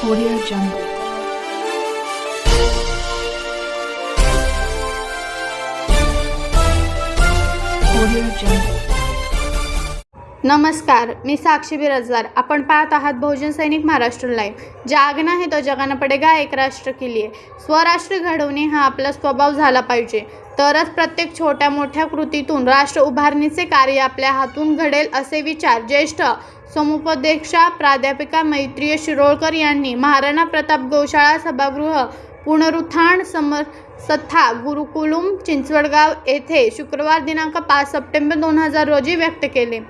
Audio Jungle. Audio Jungle. नमस्कार मी साक्षी बिराजदार आपण पाहत आहात बहुजन सैनिक महाराष्ट्र लाईव्ह जागना हे तो जगाना पडेगा एक राष्ट्र के लिए स्वराष्ट्र घडवणे हा आपला स्वभाव झाला पाहिजे तरच प्रत्येक छोट्या मोठ्या कृतीतून राष्ट्र उभारणीचे कार्य आपल्या हातून घडेल असे विचार ज्येष्ठ समुपदेक्षा प्राध्यापिका मैत्रिय शिरोळकर यांनी महाराणा प्रताप गोशाळा सभागृह पुनरुत्थान समर सत्था गुरुकुलुम चिंचवडगाव येथे शुक्रवार दिनांक पाच सप्टेंबर दोन हजार रोजी व्यक्त केले.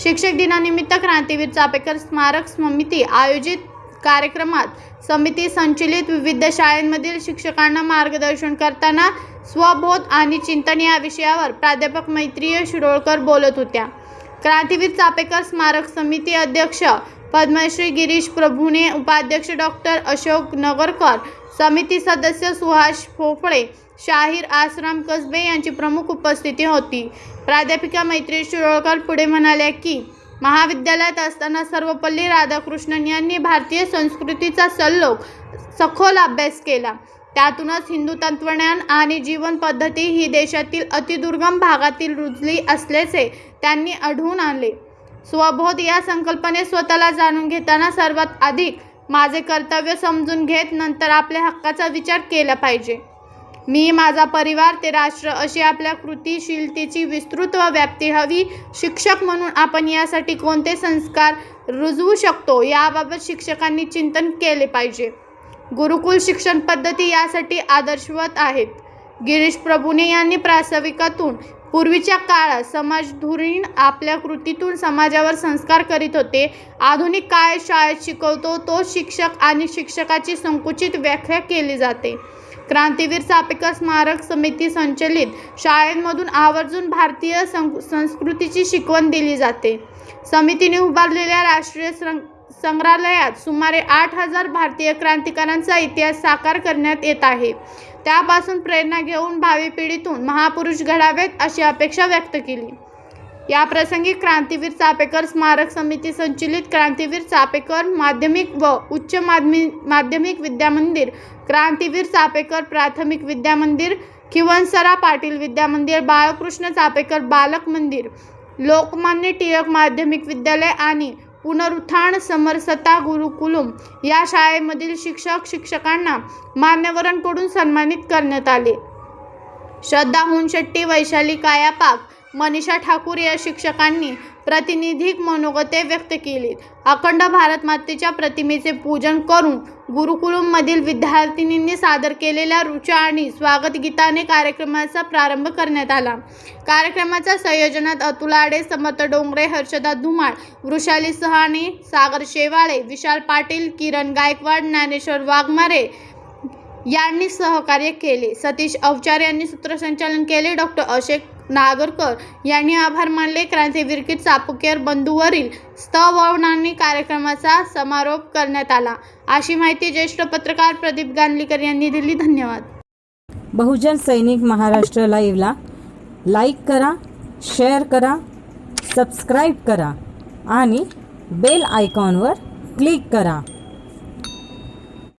शिक्षक दिनानिमित्त क्रांतीवीर चापेकर स्मारक समिती आयोजित कार्यक्रमात समिती संचलित विविध शाळांमधील शिक्षकांना मार्गदर्शन करताना स्वबोध आणि चिंतन या विषयावर प्राध्यापक मैत्रीय शिरोळकर बोलत होत्या. क्रांतीवीर चापेकर स्मारक समिती अध्यक्ष पद्मश्री गिरीश प्रभुने उपाध्यक्ष डॉक्टर अशोक नगरकर समिती सदस्य सुहास फोफळे शाहीर आसराम कसबे यांची प्रमुख उपस्थिती होती. प्राध्यापिका मैत्री शिरोळकर पुढे म्हणाल्या की महाविद्यालयात असताना सर्वपल्ली राधाकृष्णन यांनी भारतीय संस्कृतीचा सल्लोक सखोल अभ्यास केला. त्यातूनच हिंदू तत्वज्ञान आणि जीवनपद्धती ही देशातील अतिदुर्गम भागातील रुजली असल्याचे त्यांनी आढळून आणले. स्वबोध या संकल्पने स्वतःला जाणून घेताना सर्वात अधिक माझे कर्तव्य समजून घेत नंतर आपल्या हक्काचा विचार केला पाहिजे. मी माझा परिवार ते राष्ट्र अशी आपल्या कृतीशीलतेची विस्तृत व व्याप्ती हवी शिक्षक म्हणून आपण यासाठी कोणते संस्कार रुजवू शकतो याबाबत शिक्षकांनी चिंतन केले पाहिजे. गुरुकुल शिक्षण पद्धती यासाठी आदर्शवत आहेत. गिरीश प्रभुने यांनी प्रास्ताविकातून पूर्वीच्या काळात समाजधुरीण आपल्या कृतीतून समाजावर संस्कार करीत होते. आधुनिक काळ शाळेत शिकवतो तो शिक्षक आणि शिक्षकाची संकुचित व्याख्या केली जाते. क्रांतीवीर चापेकर स्मारक समिती संचलित शाळेमधून आवर्जून भारतीय सं संस्कृतीची शिकवण दिली जाते. समितीने उभारलेल्या राष्ट्रीय सं संग्रहालयात सुमारे आठ हजार भारतीय क्रांतिकारांचा इतिहास साकार करण्यात येत आहे. त्यापासून प्रेरणा घेऊन भावी पिढीतून महापुरुष घडावेत अशी अपेक्षा व्यक्त केली. या प्रसंगी क्रांतीवीर चापेकर स्मारक समिती संचलित क्रांतीवीर चापेकर माध्यमिक व उच्च माध्यमिक माध्यमिक विद्यामंदिर क्रांतीवीर चापेकर प्राथमिक विद्यामंदिर खिवनसरा पाटील विद्यामंदिर बाळकृष्ण चापेकर बालक मंदिर लोकमान्य टिळक माध्यमिक विद्यालय आणि पुनरुत्थान समरसता गुरुकुलम. या शाळेमधील शिक्षक शिक्षकांना मान्यवरांकडून सन्मानित करण्यात आले? श्रद्धा हुनशेट्टी वैशाली कायापाक मनीषा ठाकूर या शिक्षकांनी प्रातिनिधिक मनोगते व्यक्त केली. अखंड भारत मातेच्या प्रतिमेचे पूजन करून गुरुकुलममधील विद्यार्थिनींनी सादर केलेल्या रुचा आणि स्वागत गीताने कार्यक्रमाचा प्रारंभ करण्यात आला. कार्यक्रमाच्या संयोजनात अतुल आडे समर्थ डोंगरे हर्षदा धुमाळ वृषाली सहाणे सागर शेवाळे विशाल पाटील किरण गायकवाड ज्ञानेश्वर वाघमारे यांनी सहकार्य केले. सतीश अवचार यांनी सूत्रसंचालन केले. डॉक्टर अशोक नागरकर यांनी आभार मानले. क्रांतीवीर की चापुकेर बंधूवरील स्तवनांनी कार्यक्रमाचा समारोप करण्यात आला. अशी माहिती ज्येष्ठ पत्रकार प्रदीप गांधलीकर यांनी दिली. धन्यवाद. बहुजन सैनिक महाराष्ट्र लाईव्हला लाईक करा शेअर करा सबस्क्राईब करा आणि बेल आयकॉनवर क्लिक करा.